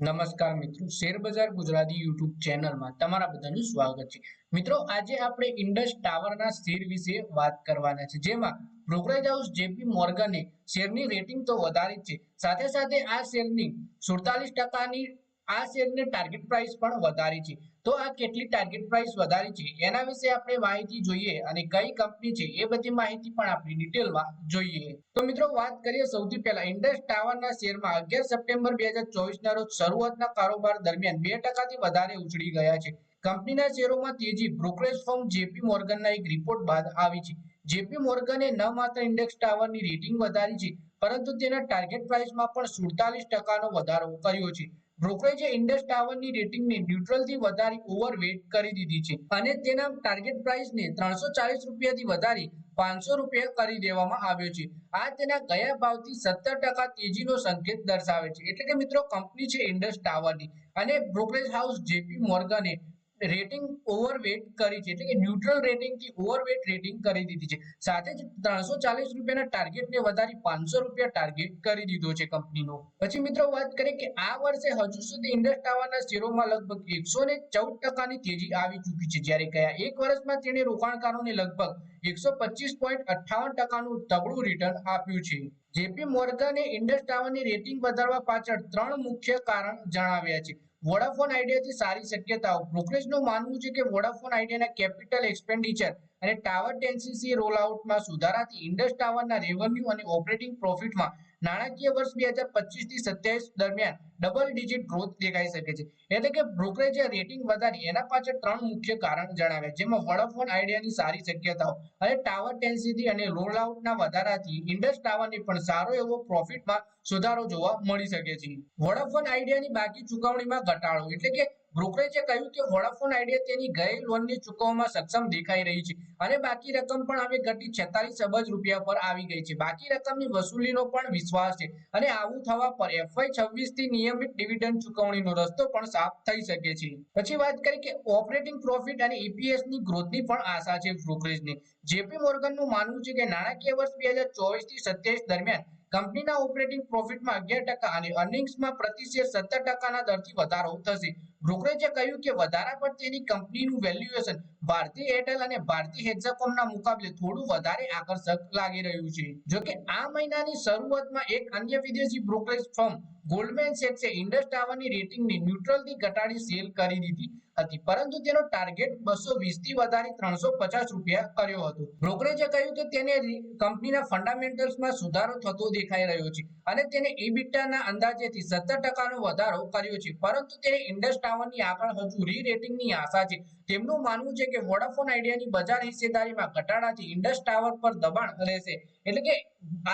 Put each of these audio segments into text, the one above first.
નમસ્કાર મિત્રો, શેરબજાર ગુજરાતી યુટ્યુબ ચેનલમાં તમારા બધાનું સ્વાગત છે. મિત્રો, આજે આપણે ઇન્ડસ ટાવરના શેર વિશે વાત કરવાના છે. જેમાં બ્રોકરેજ હાઉસ જેપી મોર્ગને શેરની રેટિંગ તો વધારી છે. સાથે સાથે આ શેરની સુડતાલીસ ટકાની આ શેરની ટાર્ગેટ પ્રાઇસ પણ વધારી છે. તો આ કેટલી ટાર્ગેટ પ્રાઇસ વધારી છે? એના વિશે આપણે માહિતી જોઈએ અને કઈ કંપની છે એ બધી માહિતી પણ આપણે ડિટેલમાં જોઈએ. તો મિત્રો, વાત કરીએ સૌથી પહેલા. ઇન્ડસ ટાવરના શેરમાં અગિયાર સપ્ટેમ્બર બે ચોવીસના રોજ શરૂઆતના કારોબાર દરમિયાન બે ટકાથી વધારે ઉછળી ગયા છે. કંપનીના શેરોમાં તેજી બ્રોકરેજ ફર્મ જેપી મોર્ગનના એક રિપોર્ટ બાદ આવી છે. જેપી મોર્ગને ન માત્ર ઇન્ડેક્સ ટાવરની રેટિંગ વધારી છે, પરંતુ તેના ટાર્ગેટ પ્રાઇસમાં પણ સુડતાલીસ ટકાનો વધારો કર્યો છે. બ્રોકરેજે ઇન્ડસ ટાવરની રેટિંગને ન્યુટ્રલથી વધારી ઓવરવેટ કરી દીધી છે અને તેના ટાર્ગેટ પ્રાઇસને ત્રણસો ચાલીસ રૂપિયાથી વધારી પાંચસો રૂપિયા કરી દેવામાં આવ્યો છે. આ તેના ગયા ભાવથી સત્તર ટકા તેજીનો સંકેત દર્શાવે છે. એટલે કે મિત્રો કંપની છે ઇન્ડસ ટાવરની અને બ્રોકરેજ હાઉસ જેપી મોર્ગને રેટિંગ ઓવરવેટ કરી છે. એટલે કે ન્યુટ્રલ રેટિંગથી ઓવરવેટ રેટિંગ કરી દીધી છે. સાથે જ ત્રણસો ચાલીસ રૂપિયાના ટાર્ગેટને વધારી પાંચસો રૂપિયા ટાર્ગેટ કરી દીધો છે કંપનીનો પછી મિત્રો વાત કરીએ કે આ વર્ષે હજુ સુધી ઇન્ડસ ટાવરના શેરોમાં લગભગ એકસો ને ચૌદ ટકાની તેજી આવી ચૂકી છે. જ્યારે ગયા એક વર્ષમાં તેણે રોકાણકારોને લગભગ એકસો પચીસ પોઈન્ટ અઠ્ઠાવન ટકાનું તગડું રિટર્ન આપ્યું છે. જેપી મોર્ગને ઇન્ડસ ટાવરની રેટિંગ વધારવા પાછળ ત્રણ મુખ્ય કારણ જણાવ્યા છે. વોડાફોન આઈડિયાથી સારી શક્યતાઓ. બ્રોકરેજનું માનવું છે કે વોડાફોન આઈડિયાના કેપિટલ એક્સપેન્ડિચર અને ટાવર ટેન્સીસી રોલઆઉટમાં સુધારાથી ઇન્ડસ ટાવરના રેવન્યુ અને ઓપરેટિંગ પ્રોફિટમાં નાણાકીય વર્ષ બે હજાર પચીસથી સત્યાવીસ દરમિયાન ડબલ ડિજિટ ગ્રોથ દેખાઈ શકે છે. એટલે કે બ્રોકરેજે રેટિંગ વધારી, એના પાછળ ત્રણ મુખ્ય કારણ જણાવ્યા. જેમાં વોડાફોન આઈડિયાની સારી શક્યતાઓ અને ટાવર ટેન્સીથી અને રોલઆઉટના વધારાથી ઇન્ડસ ટાવરને પણ સારો એવો પ્રોફિટમાં સુધારો જોવા મળી શકે છે. વોડાફોન આઈડિયાની બાકી ચુકવણીમાં ઘટાડો, એટલે કે બ્રોકરેજે કહ્યું કે વોડાફોન આઈડિયા તેની ગયેલ લોનને ચૂકવવામાં સક્ષમ દેખાઈ રહી છે અને બાકી રકમ પણ હવે ઘટી છેતાલીસ અબજ રૂપિયા પર આવી ગઈ છે. બાકી રકમની વસૂલીનો પણ વિશ્વાસ છે અને આવું થવા પર એફવાય છવ્વીસથી નિયમિત ડિવિડન્ડ ચૂકવણીનો રસ્તો પણ સાફ થઈ શકે છે. પછી વાત કરી કે ઓપરેટિંગ પ્રોફિટ અને ઈપીએસની ગ્રોથની પણ આશા છે બ્રોકરેજની. જેપી મોર્ગનનું માનવું છે કે નાણાકીય વર્ષ બે હજાર ચોવીસથી સત્યાવીસ દરમિયાન કંપનીના ઓપરેટિંગ પ્રોફિટમાં અગિયાર ટકા અને અર્નિંગ્સમાં પ્રતિ શેર સત્તર ટકાના દરથી વધારો થશે. બ્રોકરેજે કહ્યું કે વધારા પર તેની કંપનીનું વેલ્યુએશન ભારતીય એરટેલ અને ભારતીય હેક્સાકોમના મુકાબલે થોડું વધારે આકર્ષક લાગી રહ્યું છે. જો કે આ મહિનાની શરૂઆતમાં એક અન્ય વિદેશી બ્રોકરેજ ફર્મ ગોલ્ડમેન સેક્સે ઇન્ડસ ટાવરની રેટિંગને ન્યુટ્રલથી ઘટાડી સેલ કરી દીધી હતી. પરંતુ તેનો ટાર્ગેટ બસો થી વધારી ત્રણસો પચાસ રૂપિયા કર્યો હતો. બ્રોકરેજે કહ્યું કે તેને કંપનીના ફંડામેન્ટલ્સમાં સુધારો થતો દેખાઈ રહ્યો છે અને તેને ઇબિટાના અંદાજેથી સત્તર ટકાનો વધારો કર્યો છે. પરંતુ તેને ઇન્ડસ ટાવરની આગળ હજુ રી રેટિંગની આશા છે. તેમનું માનવું છે કે વોડાફોન આઈડિયાની બજાર હિસ્સેદારીમાં ઘટાડાથી ઇન્ડસ ટાવર પર દબાણ રહેશે. એટલે કે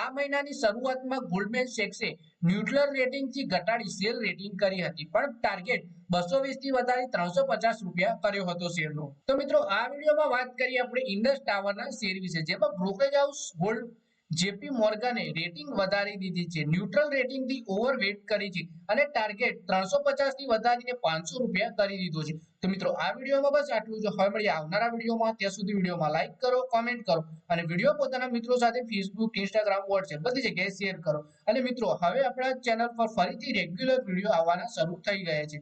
આ મહિનાની શરૂઆતમાં ગોલ્ડમેન સેક્સે ન્યુટ્રલ રેટિંગથી ઘટાડી શેર રેટિંગ કરી હતી. પણ ટાર્ગેટ બસો વીસથી વધારી ત્રણસો પચાસ રૂપિયા કર્યો હતો શેરનો. તો મિત્રો, આ વિડીયોમાં વાત કરીએ આપણે ઇન્ડસ ટાવરના શેર વિશે. જેમાં બ્રોકરેજ હાઉસ ગોલ્ડ જેપી મોર્ગને રેટિંગ વધારી દીધી છે. ન્યુટ્રલ રેટિંગથી ઓવરવેટ કરી છે અને ટાર્ગેટ ત્રણસો થી વધારીને પાંચસો રૂપિયા કરી દીધો છે. તો મિત્રો, આ વિડીયોમાં બસ આટલું જો. હવે મળીએ આવનારા વિડીયોમાં. ત્યાં સુધી વિડીયોમાં લાઈક કરો કોમેન્ટ કરો અને વીડિયો પોતાના મિત્રો સાથે ફેસબુક ઇન્સ્ટાગ્રામ વોટ્સએપ બધી જગ્યાએ શેર કરો. અને મિત્રો, હવે આપણા ચેનલ પર ફરીથી રેગ્યુલર વીડિયો આવવાના શરૂ થઈ ગયા છે.